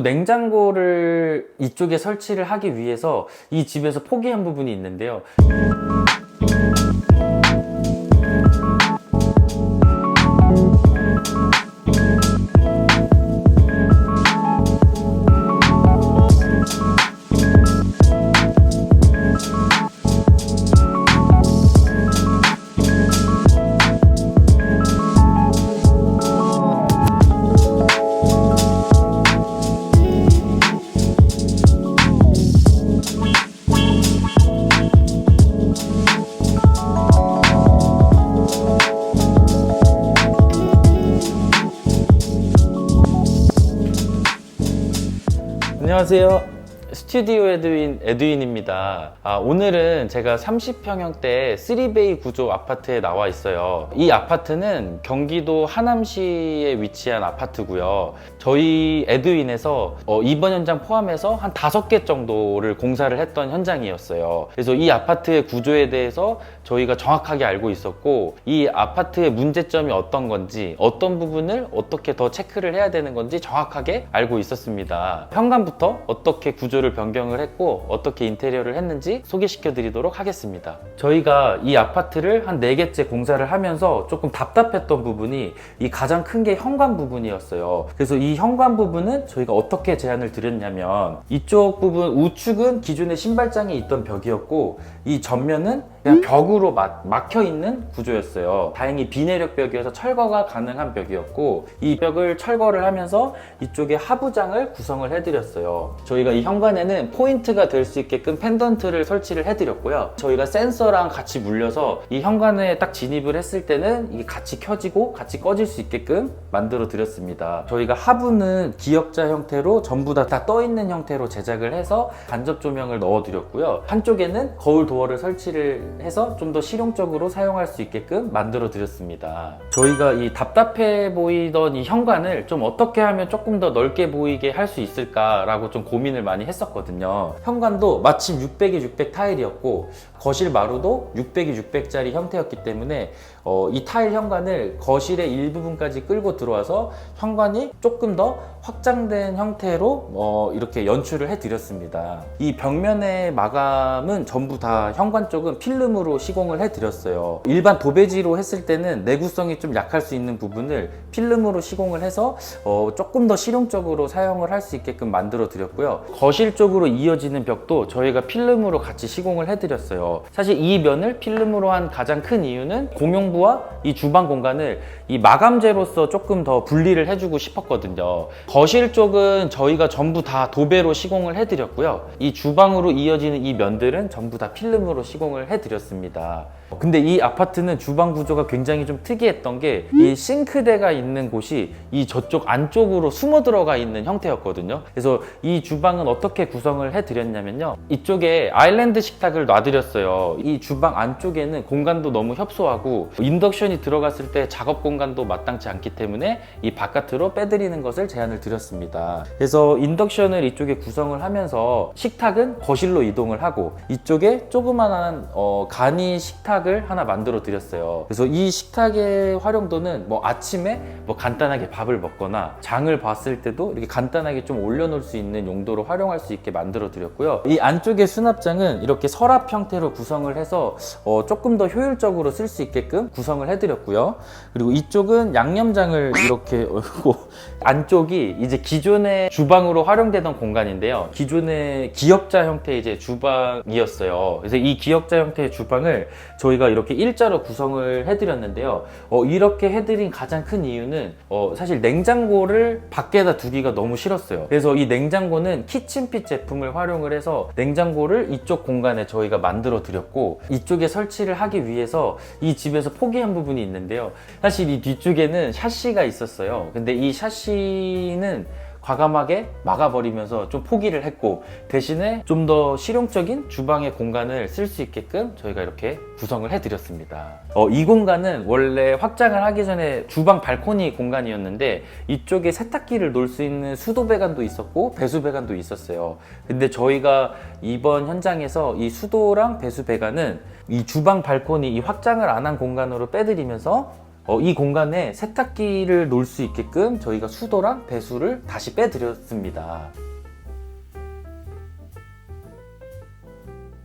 냉장고를 이쪽에 설치를 하기 위해서 이 집에서 포기한 부분이 있는데요. 안녕하세요. 스튜디오 에드윈, 에드윈입니다. 아, 오늘은 제가 30평형대 3베이 구조 아파트에 나와 있어요. 이 아파트는 경기도 하남시에 위치한 아파트고요. 저희 에드윈에서 어, 이번 현장 포함해서 한 5개 정도를 공사를 했던 현장이었어요. 그래서 이 아파트의 구조에 대해서 저희가 정확하게 알고 있었고 이 아파트의 문제점이 어떤 건지 어떤 부분을 어떻게 더 체크를 해야 되는 건지 정확하게 알고 있었습니다. 현관부터 어떻게 구조를 변 경을 했고 어떻게 인테리어를 했는지 소개시켜 드리도록 하겠습니다. 저희가 이 아파트를 한 4개째 공사를 하면서 조금 답답했던 부분이 이 가장 큰 게 현관 부분이었어요. 그래서 이 현관 부분은 저희가 어떻게 제안을 드렸냐면 이쪽 부분 우측은 기존에 신발장이 있던 벽이었고 이 전면은 그냥 벽으로 막, 막혀 있는 구조였어요. 다행히 비내력 벽이어서 철거가 가능한 벽이었고 이 벽을 철거를 하면서 이쪽에 하부장을 구성을 해드렸어요. 저희가 이 현관에는 포인트가 될 수 있게끔 펜던트를 설치를 해드렸고요. 저희가 센서랑 같이 물려서 이 현관에 딱 진입을 했을 때는 이게 같이 켜지고 같이 꺼질 수 있게끔 만들어 드렸습니다. 저희가 하부는 기역자 형태로 전부 다 다 떠 있는 형태로 제작을 해서 간접 조명을 넣어 드렸고요. 한쪽에는 거울 도어를 설치를 해서 좀 더 실용적으로 사용할 수 있게끔 만들어 드렸습니다. 저희가 이 답답해 보이던 이 현관을 좀 어떻게 하면 조금 더 넓게 보이게 할 수 있을까라고 좀 고민을 많이 했었거든요. 현관도 마침 600이 600 타일이었고 거실 마루도 600이 600짜리 형태였기 때문에 어, 이 타일 현관을 거실의 일부분까지 끌고 들어와서 현관이 조금 더 확장된 형태로 어, 이렇게 연출을 해드렸습니다. 이 벽면의 마감은 전부 다 현관 쪽은 필름으로 시공을 해드렸어요. 일반 도배지로 했을 때는 내구성이 좀 약할 수 있는 부분을 필름으로 시공을 해서 어, 조금 더 실용적으로 사용을 할 수 있게끔 만들어 드렸고요. 거실 쪽으로 이어지는 벽도 저희가 필름으로 같이 시공을 해드렸어요. 사실 이 면을 필름으로 한 가장 큰 이유는 공용부와 이 주방 공간을 이 마감재로서 조금 더 분리를 해주고 싶었거든요. 거실 쪽은 저희가 전부 다 도배로 시공을 해드렸고요. 이 주방으로 이어지는 이 면들은 전부 다 필름으로 시공을 해드렸습니다. 근데 이 아파트는 주방 구조가 굉장히 좀 특이했던 게 이 싱크대가 있는 곳이 이 저쪽 안쪽으로 숨어 들어가 있는 형태였거든요. 그래서 이 주방은 어떻게 구성을 해드렸냐면요. 이쪽에 아일랜드 식탁을 놔드렸어요. 이 주방 안쪽에는 공간도 너무 협소하고 인덕션이 들어갔을 때 작업 공간도 마땅치 않기 때문에 이 바깥으로 빼드리는 것을 제안을 드렸습니다. 그래서 인덕션을 이쪽에 구성을 하면서 식탁은 거실로 이동을 하고 이쪽에 조그만한 어, 간이 식탁 을 하나 만들어 드렸어요. 그래서 이 식탁의 활용도는 뭐 아침에 뭐 간단하게 밥을 먹거나 장을 봤을 때도 이렇게 간단하게 좀 올려놓을 수 있는 용도로 활용할 수 있게 만들어 드렸고요. 이 안쪽의 수납장은 이렇게 서랍 형태로 구성을 해서 어, 조금 더 효율적으로 쓸 수 있게끔 구성을 해드렸고요. 그리고 이쪽은 양념장을 이렇게 어이구, 안쪽이 이제 기존의 주방으로 활용되던 공간인데요. 기존의 기역자 형태의 이제 주방이었어요. 그래서 이 기역자 형태의 주방을 저 희가 이렇게 일자로 구성을 해드렸는데요. 어, 이렇게 해드린 가장 큰 이유는 어, 사실 냉장고를 밖에다 두기가 너무 싫었어요. 그래서 이 냉장고는 키친핏 제품을 활용을 해서 냉장고를 이쪽 공간에 저희가 만들어 드렸고 이쪽에 설치를 하기 위해서 이 집에서 포기한 부분이 있는데요. 사실 이 뒤쪽에는 샤시가 있었어요. 근데 이 샤시는 과감하게 막아버리면서 좀 포기를 했고 대신에 좀 더 실용적인 주방의 공간을 쓸 수 있게끔 저희가 이렇게 구성을 해드렸습니다. 어, 이 공간은 원래 확장을 하기 전에 주방 발코니 공간이었는데 이쪽에 세탁기를 놓을 수 있는 수도 배관도 있었고 배수 배관도 있었어요. 근데 저희가 이번 현장에서 이 수도랑 배수 배관은 이 주방 발코니 이 확장을 안 한 공간으로 빼드리면서 어, 이 공간에 세탁기를 놓을 수 있게끔 저희가 수도랑 배수를 다시 빼드렸습니다.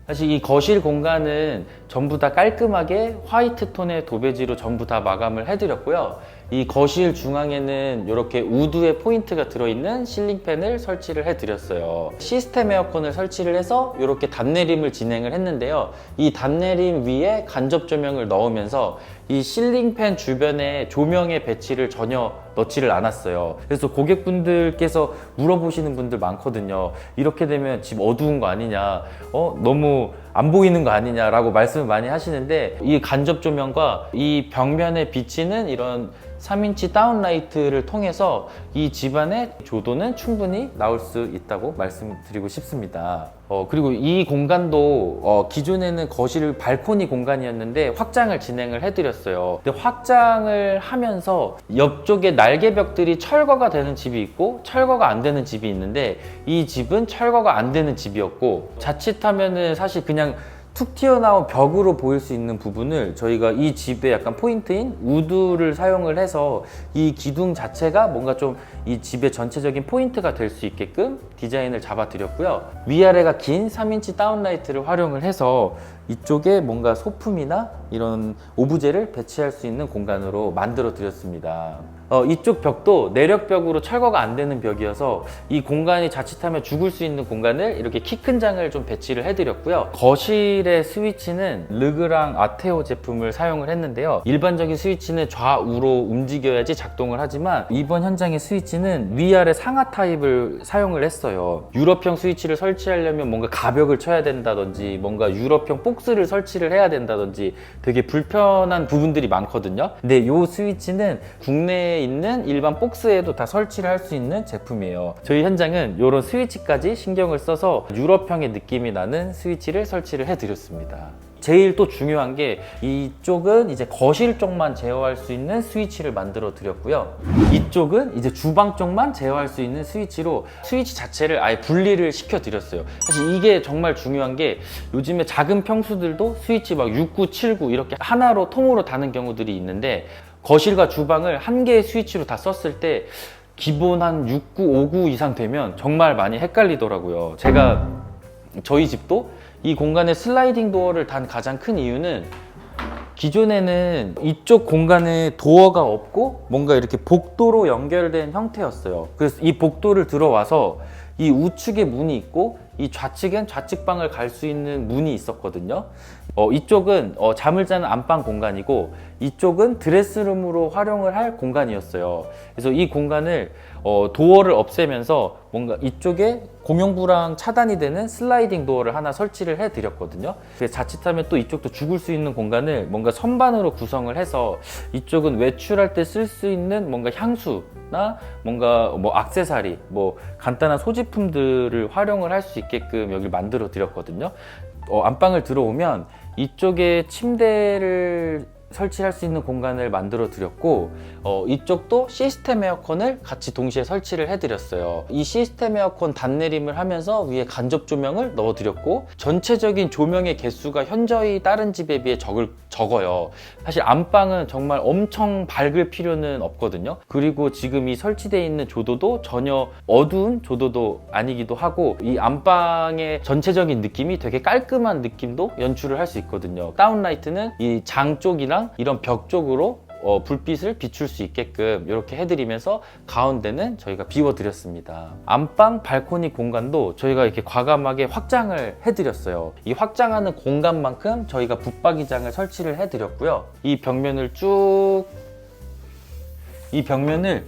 사실 이 거실 공간은 전부 다 깔끔하게 화이트 톤의 도배지로 전부 다 마감을 해드렸고요. 이 거실 중앙에는 이렇게 우드의 포인트가 들어있는 실링팬을 설치를 해드렸어요. 시스템 에어컨을 설치를 해서 이렇게 단내림을 진행을 했는데요. 이 단내림 위에 간접 조명을 넣으면서 이 실링팬 주변에 조명의 배치를 전혀 넣지를 않았어요. 그래서 고객분들께서 물어보시는 분들 많거든요. 이렇게 되면 집 어두운 거 아니냐, 어, 너무 안 보이는 거 아니냐라고 말씀을 많이 하시는데 이 간접 조명과 이 벽면에 비치는 이런 3인치 다운라이트를 통해서 이 집안의 조도는 충분히 나올 수 있다고 말씀드리고 싶습니다. 어, 그리고 이 공간도 어, 기존에는 거실 발코니 공간이었는데 확장을 진행을 해드렸어요. 근데 확장을 하면서 옆쪽에 날개벽들이 철거가 되는 집이 있고 철거가 안 되는 집이 있는데 이 집은 철거가 안 되는 집이었고 자칫하면은 사실 그냥 툭 튀어나온 벽으로 보일 수 있는 부분을 저희가 이 집의 약간 포인트인 우드를 사용을 해서 이 기둥 자체가 뭔가 좀 이 집의 전체적인 포인트가 될 수 있게끔 디자인을 잡아드렸고요. 위아래가 긴 3인치 다운라이트를 활용을 해서 이쪽에 뭔가 소품이나 이런 오브제를 배치할 수 있는 공간으로 만들어 드렸습니다. 어, 이쪽 벽도 내력벽으로 철거가 안 되는 벽이어서 이 공간이 자칫하면 죽을 수 있는 공간을 이렇게 키 큰 장을 좀 배치를 해드렸고요. 거실의 스위치는 르그랑 아테오 제품을 사용을 했는데요. 일반적인 스위치는 좌우로 움직여야지 작동을 하지만 이번 현장의 스위치는 위아래 상하 타입을 사용을 했어요. 유럽형 스위치를 설치하려면 뭔가 가벽을 쳐야 된다든지 뭔가 유럽형 복스를 설치를 해야 된다든지 되게 불편한 부분들이 많거든요. 근데 이 스위치는 국내에 있는 일반 복스에도 다 설치를 할 수 있는 제품이에요. 저희 현장은 이런 스위치까지 신경을 써서 유럽형의 느낌이 나는 스위치를 설치를 해드렸습니다. 제일 또 중요한 게 이쪽은 이제 거실 쪽만 제어할 수 있는 스위치를 만들어 드렸고요. 이쪽은 이제 주방 쪽만 제어할 수 있는 스위치로 스위치 자체를 아예 분리를 시켜 드렸어요. 사실 이게 정말 중요한 게 요즘에 작은 평수들도 스위치 막 69, 79 이렇게 하나로 통으로 다는 경우들이 있는데 거실과 주방을 한 개의 스위치로 다 썼을 때 기본 한 69, 59 이상 되면 정말 많이 헷갈리더라고요. 제가 저희 집도 이 공간에 슬라이딩 도어를 단 가장 큰 이유는 기존에는 이쪽 공간에 도어가 없고 뭔가 이렇게 복도로 연결된 형태였어요. 그래서 이 복도를 들어와서 이 우측에 문이 있고 이 좌측엔 좌측방을 갈 수 있는 문이 있었거든요. 어, 이쪽은 어, 잠을 자는 안방 공간이고 이쪽은 드레스룸으로 활용을 할 공간이었어요. 그래서 이 공간을 어, 도어를 없애면서 뭔가 이쪽에 공용부랑 차단이 되는 슬라이딩 도어를 하나 설치를 해 드렸거든요. 그래서 자칫하면 또 이쪽도 죽을 수 있는 공간을 뭔가 선반으로 구성을 해서 이쪽은 외출할 때 쓸 수 있는 뭔가 향수나 뭔가 뭐 악세사리, 뭐 간단한 소지품들을 활용을 할 수 있게끔 여기 만들어 드렸거든요. 어, 안방을 들어오면 이쪽에 침대를 설치할 수 있는 공간을 만들어 드렸고 어, 이쪽도 시스템 에어컨을 같이 동시에 설치를 해 드렸어요. 이 시스템 에어컨 단내림을 하면서 위에 간접 조명을 넣어 드렸고 전체적인 조명의 개수가 현저히 다른 집에 비해 적을, 적어요. 사실 안방은 정말 엄청 밝을 필요는 없거든요. 그리고 지금 이 설치되어 있는 조도도 전혀 어두운 조도도 아니기도 하고 이 안방의 전체적인 느낌이 되게 깔끔한 느낌도 연출을 할 수 있거든요. 다운라이트는 이 장 쪽이 랑 이런 벽 쪽으로 어, 불빛을 비출 수 있게끔 이렇게 해드리면서 가운데는 저희가 비워드렸습니다. 안방 발코니 공간도 저희가 이렇게 과감하게 확장을 해드렸어요. 이 확장하는 공간만큼 저희가 붙박이장을 설치를 해드렸고요. 이 벽면을 쭉 이 벽면을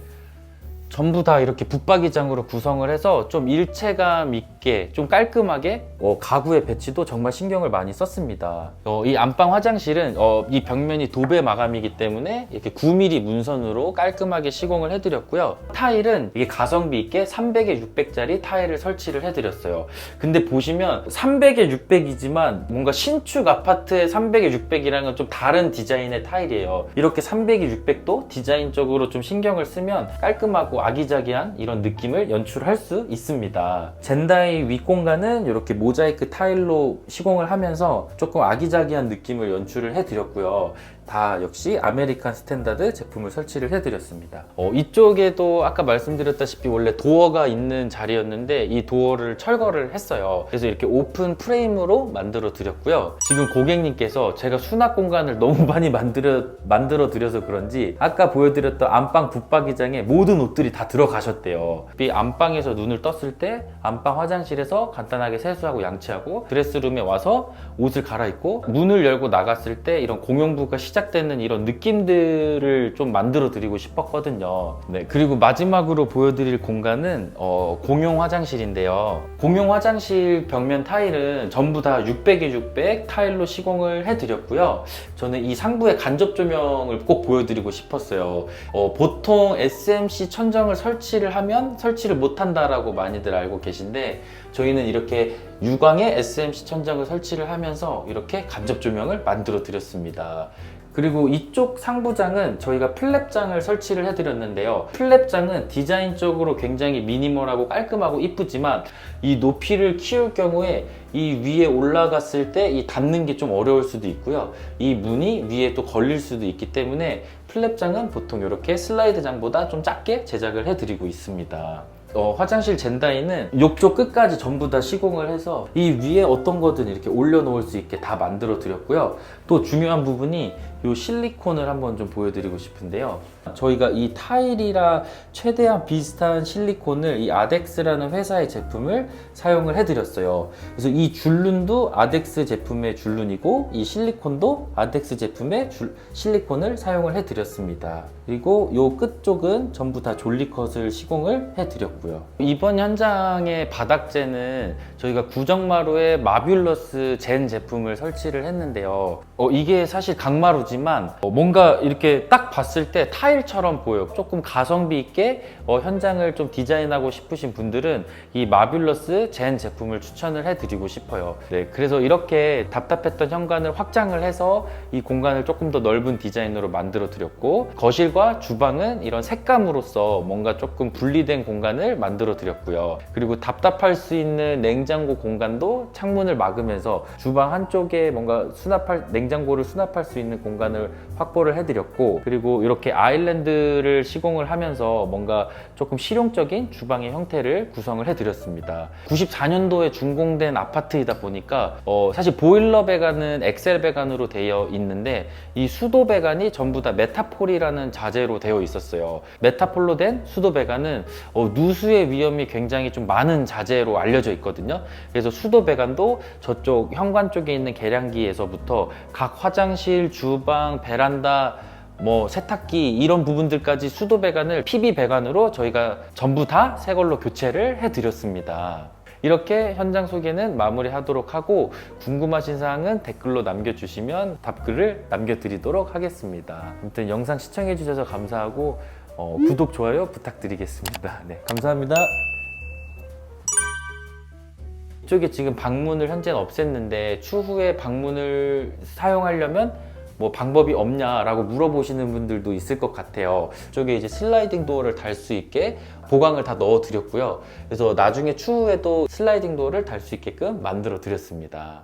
전부 다 이렇게 붙박이장으로 구성을 해서 좀 일체감 있게 좀 깔끔하게 어, 가구의 배치도 정말 신경을 많이 썼습니다. 어, 이 안방 화장실은 어, 이 벽면이 도배 마감이기 때문에 이렇게 9mm 문선으로 깔끔하게 시공을 해드렸고요. 타일은 이게 가성비 있게 300에 600짜리 타일을 설치를 해드렸어요. 근데 보시면 300에 600이지만 뭔가 신축 아파트의 300에 600이랑은 좀 다른 디자인의 타일이에요. 이렇게 300에 600도 디자인적으로 좀 신경을 쓰면 깔끔하고 아기자기한 이런 느낌을 연출할 수 있습니다. 젠다이 윗공간은 이렇게 모자이크 타일로 시공을 하면서 조금 아기자기한 느낌을 연출을 해드렸고요. 다 역시 아메리칸 스탠다드 제품을 설치를 해드렸습니다. 어, 이쪽에도 아까 말씀드렸다시피 원래 도어가 있는 자리였는데 이 도어를 철거를 했어요. 그래서 이렇게 오픈 프레임으로 만들어 드렸고요. 지금 고객님께서 제가 수납 공간을 너무 많이 만들어 만들어 드려서 그런지 아까 보여드렸던 안방 붙박이장에 모든 옷들이 다 들어가셨대요. 이 안방에서 눈을 떴을 때 안방 화장실에서 간단하게 세수하고 양치하고 드레스룸에 와서 옷을 갈아입고 문을 열고 나갔을 때 이런 공용부가 시 작되는 이런 느낌들을 좀 만들어 드리고 싶었거든요. 네, 그리고 마지막으로 보여드릴 공간은 어, 공용 화장실인데요. 공용 화장실 벽면 타일은 전부 다 600에 600 타일로 시공을 해드렸고요. 저는 이 상부의 간접 조명을 꼭 보여드리고 싶었어요. 어, 보통 SMC 천정을 설치를 하면 설치를 못한다라고 많이들 알고 계신데 저희는 이렇게 유광의 SMC 천정을 설치를 하면서 이렇게 간접 조명을 만들어 드렸습니다. 그리고 이쪽 상부장은 저희가 플랩장을 설치를 해드렸는데요. 플랩장은 디자인적으로 굉장히 미니멀하고 깔끔하고 이쁘지만 이 높이를 키울 경우에 이 위에 올라갔을 때 이 닿는 게 좀 어려울 수도 있고요. 이 문이 위에 또 걸릴 수도 있기 때문에 플랩장은 보통 이렇게 슬라이드장보다 좀 작게 제작을 해드리고 있습니다. 어, 화장실 젠다이는 욕조 끝까지 전부 다 시공을 해서 이 위에 어떤 거든 이렇게 올려놓을 수 있게 다 만들어 드렸고요. 또 중요한 부분이 이 실리콘을 한번 좀 보여드리고 싶은데요. 저희가 이 타일이랑 최대한 비슷한 실리콘을 이 아덱스라는 회사의 제품을 사용을 해드렸어요. 그래서 이 줄눈도 아덱스 제품의 줄눈이고 이 실리콘도 아덱스 제품의 줄- 실리콘을 사용을 해드렸습니다. 그리고 이 끝 쪽은 전부 다 졸리컷을 시공을 해드렸고요. 이번 현장의 바닥재는 저희가 구정마루에 마뷸러스 젠 제품을 설치를 했는데요. 어, 이게 사실 강마루지만 어, 뭔가 이렇게 딱 봤을 때 타일처럼 보여요. 조금 가성비 있게 어, 현장을 좀 디자인하고 싶으신 분들은 이 마뷸러스 젠 제품을 추천을 해드리고 싶어요. 네, 그래서 이렇게 답답했던 현관을 확장을 해서 이 공간을 조금 더 넓은 디자인으로 만들어 드렸고 거실과 주방은 이런 색감으로서 뭔가 조금 분리된 공간을 만들어 드렸고요. 그리고 답답할 수 있는 냉장고 공간도 창문을 막으면서 주방 한쪽에 뭔가 수납할 냉 장고를 수납할 수 있는 공간을 확보를 해드렸고 그리고 이렇게 아일랜드를 시공을 하면서 뭔가 조금 실용적인 주방의 형태를 구성을 해드렸습니다. 94년도에 준공된 아파트이다 보니까 어, 사실 보일러 배관은 엑셀 배관으로 되어 있는데 이 수도 배관이 전부 다 메타폴이라는 자재로 되어 있었어요. 메타폴로 된 수도 배관은 어, 누수의 위험이 굉장히 좀 많은 자재로 알려져 있거든요. 그래서 수도 배관도 저쪽 현관 쪽에 있는 계량기에서부터 각 화장실, 주방, 베란다 뭐 세탁기 이런 부분들까지 수도 배관을 PB 배관으로 저희가 전부 다 새 걸로 교체를 해드렸습니다. 이렇게 현장 소개는 마무리하도록 하고 궁금하신 사항은 댓글로 남겨주시면 답글을 남겨드리도록 하겠습니다. 아무튼 영상 시청해주셔서 감사하고 어, 구독, 좋아요 부탁드리겠습니다. 네, 감사합니다. 이쪽에 지금 방문을 현재는 없앴는데 추후에 방문을 사용하려면 뭐 방법이 없냐라고 물어보시는 분들도 있을 것 같아요. 이쪽에 이제 슬라이딩 도어를 달 수 있게 보강을 다 넣어 드렸고요. 그래서 나중에 추후에도 슬라이딩 도어를 달 수 있게끔 만들어 드렸습니다.